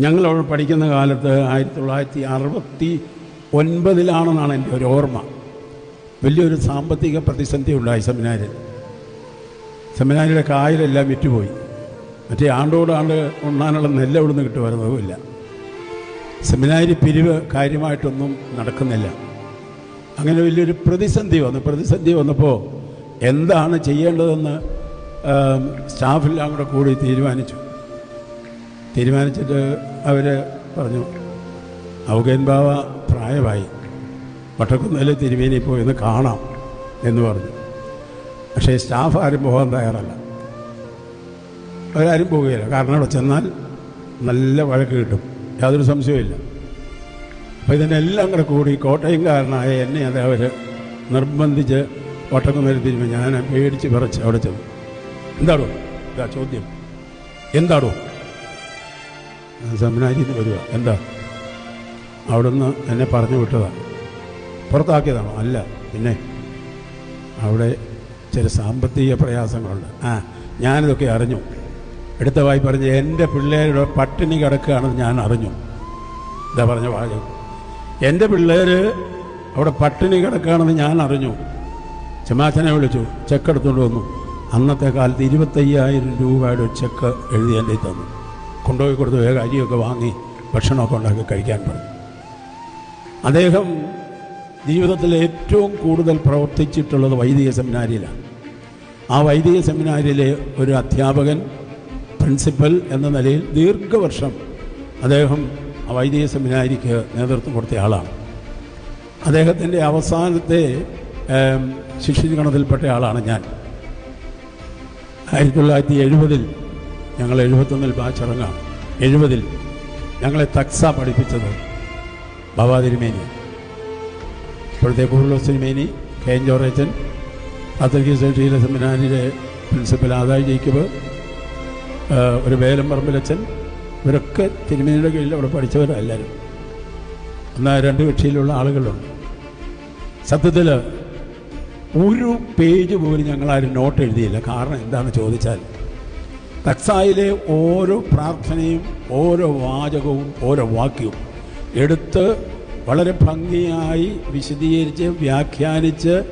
ഞങ്ങൾ അവിടെ പഠിക്കുന്ന കാലത്ത് ആയിരത്തി തൊള്ളായിരത്തി അറുപത്തി ഒൻപതിലാണെന്നാണ് എന്റെ ഒരു ഓർമ്മ. വലിയൊരു സാമ്പത്തിക പ്രതിസന്ധി ഉണ്ടായി സെമിനാരിൽ. സെമിനാരിയുടെ കായലെല്ലാം വിറ്റുപോയി. മറ്റേ ആണ്ടോടാണ്ട് ഉണ്ണാനുള്ള നെല്ല് അവിടുന്ന് കിട്ടുമായിരുന്നതുമില്ല. സെമിനാരി പിരിവ് കാര്യമായിട്ടൊന്നും നടക്കുന്നില്ല. അങ്ങനെ വലിയൊരു പ്രതിസന്ധി വന്നു. പ്രതിസന്ധി വന്നപ്പോൾ എന്താണ് ചെയ്യേണ്ടതെന്ന് സ്റ്റാഫെല്ലാം കൂടെ കൂടി തീരുമാനിച്ചു. തീരുമാനിച്ചിട്ട് അവർ പറഞ്ഞു ഔഗേൻ ബാവ പ്രായമായി. വട്ടക്കുന്നേൽ തിരുമേനി പോയി ഒന്ന് കാണാം എന്ന് പറഞ്ഞു. പക്ഷേ സ്റ്റാഫ് ആരും പോകാൻ തയ്യാറല്ല. അവരാരും പോവുകയില്ല. കാരണം അവിടെ ചെന്നാൽ നല്ല വഴക്ക് കിട്ടും. യാതൊരു സംശയവുമില്ല അപ്പോൾ ഇതിനെല്ലാം കൂടെ കൂടി കോട്ടയംകാരനായ എന്നെ അത് അവർ നിർബന്ധിച്ച് വട്ടക്കുന്നേൽ തിരുമേനി. ഞാൻ പേടിച്ച് പറിച്ച് അവിടെ ചെന്നു. എന്താണോ ഇതാ ചോദ്യം. എന്താടോ? സെമിനാരിയിൽ നിന്ന് വരിക എന്താ? അവിടുന്ന് എന്നെ പറഞ്ഞു വിട്ടതാണ് പുറത്താക്കിയതാണോ? അല്ല. പിന്നെ? അവിടെ ചില സാമ്പത്തിക പ്രയാസങ്ങളുണ്ട്. ആ ഞാനിതൊക്കെ അറിഞ്ഞു. എടുത്ത വായി പറഞ്ഞ് എന്റെ പിള്ളേരുടെ പട്ടിണി കിടക്കുകയാണെന്ന് ഞാൻ അറിഞ്ഞു. ഇതാ പറഞ്ഞ വാചകം. എന്റെ പിള്ളേർ അവിടെ പട്ടിണി കിടക്കുകയാണെന്ന് ഞാൻ അറിഞ്ഞു. ചെമാച്ചനെ വിളിച്ചു. ചെക്ക് എടുത്തുകൊണ്ട് വന്നു. അന്നത്തെ കാലത്ത് ഇരുപത്തയ്യായിരം രൂപയുടെ ചെക്ക് എഴുതി എന്റെ തന്നു. കൊണ്ടുപോയി കൊടുത്ത് വേഗം അരിയൊക്കെ വാങ്ങി ഭക്ഷണമൊക്കെ ഉണ്ടാക്കി കഴിക്കാൻ പറഞ്ഞു. അദ്ദേഹം ജീവിതത്തിൽ ഏറ്റവും കൂടുതൽ പ്രവർത്തിച്ചിട്ടുള്ളത് വൈദിക സെമിനാരിയിലാണ്. ആ വൈദിക സെമിനാരിയിലെ ഒരു അധ്യാപകൻ പ്രിൻസിപ്പൽ എന്ന നിലയിൽ ദീർഘവർഷം അദ്ദേഹം ആ വൈദിക സെമിനാരിക്ക് നേതൃത്വം കൊടുത്ത ആളാണ്. അദ്ദേഹത്തിന്റെ അവസാനത്തെ ഏം, ശിഷ്യഗണത്തിൽപ്പെട്ട ആളാണ് ഞാൻ. ആയിരത്തി തൊള്ളായിരത്തി എഴുപതിൽ ഞങ്ങൾ എഴുപത്തൊന്നിൽ ബാച്ച് ഇറങ്ങാം. എഴുപതിൽ ഞങ്ങളെ തക്സ പഠിപ്പിച്ചത് ബാബാ തിരുമേനി. ഇപ്പോഴത്തെ കുറുലോസ് തിരുമേനി കെ എൻ ജോറേച്ചൻ സെൻട്രിയിലെ സെമിനാരിലെ പ്രിൻസിപ്പൽ ആദായ ജയിക്കബ് ഒരു വേലം പറമ്പിലച്ചൻ ഇവരൊക്കെ തിരുമേനിയുടെ കീഴിൽ അവിടെ പഠിച്ചവരാണ് എല്ലാവരും എന്നാൽ രണ്ട് കക്ഷിയിലുള്ള ആളുകളുണ്ട്. സത്യത്തിൽ ഒരു പേജ് പോലും ഞങ്ങളാരും നോട്ട് എഴുതിയില്ല കാരണം എന്താണെന്ന് ചോദിച്ചാൽ തക്സായിലെ ഓരോ പ്രാർത്ഥനയും ഓരോ വാചകവും ഓരോ വാക്യവും എടുത്ത് വളരെ ഭംഗിയായി വിശദീകരിച്ച് വ്യാഖ്യാനിച്ച്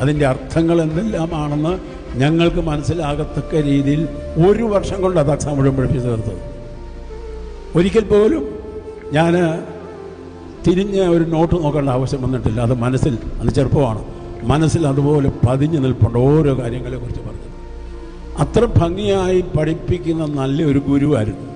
അതിന്റെ അർത്ഥങ്ങൾ എന്തെല്ലാമാണെന്ന് ഞങ്ങൾക്ക് മനസ്സിലാകത്തക്ക രീതിയിൽ ഒരു വർഷം കൊണ്ട് തക്സ മുഴുവൻ പഠിപ്പിച്ചു തീർത്തത്. ഒരിക്കൽ പോലും ഞാൻ തിരിഞ്ഞ് ഒരു നോട്ട് നോക്കേണ്ട ആവശ്യം വന്നിട്ടില്ല. അത് മനസ്സിൽ അത് ചെറുപ്പമാണ്. മനസ്സിൽ അതുപോലെ പതിഞ്ഞു നിൽപ്പുണ്ട് ഓരോ കാര്യങ്ങളെക്കുറിച്ച് അത്ര ഭംഗിയായി പഠിപ്പിക്കുന്ന നല്ലൊരു ഗുരുവായിരുന്നു.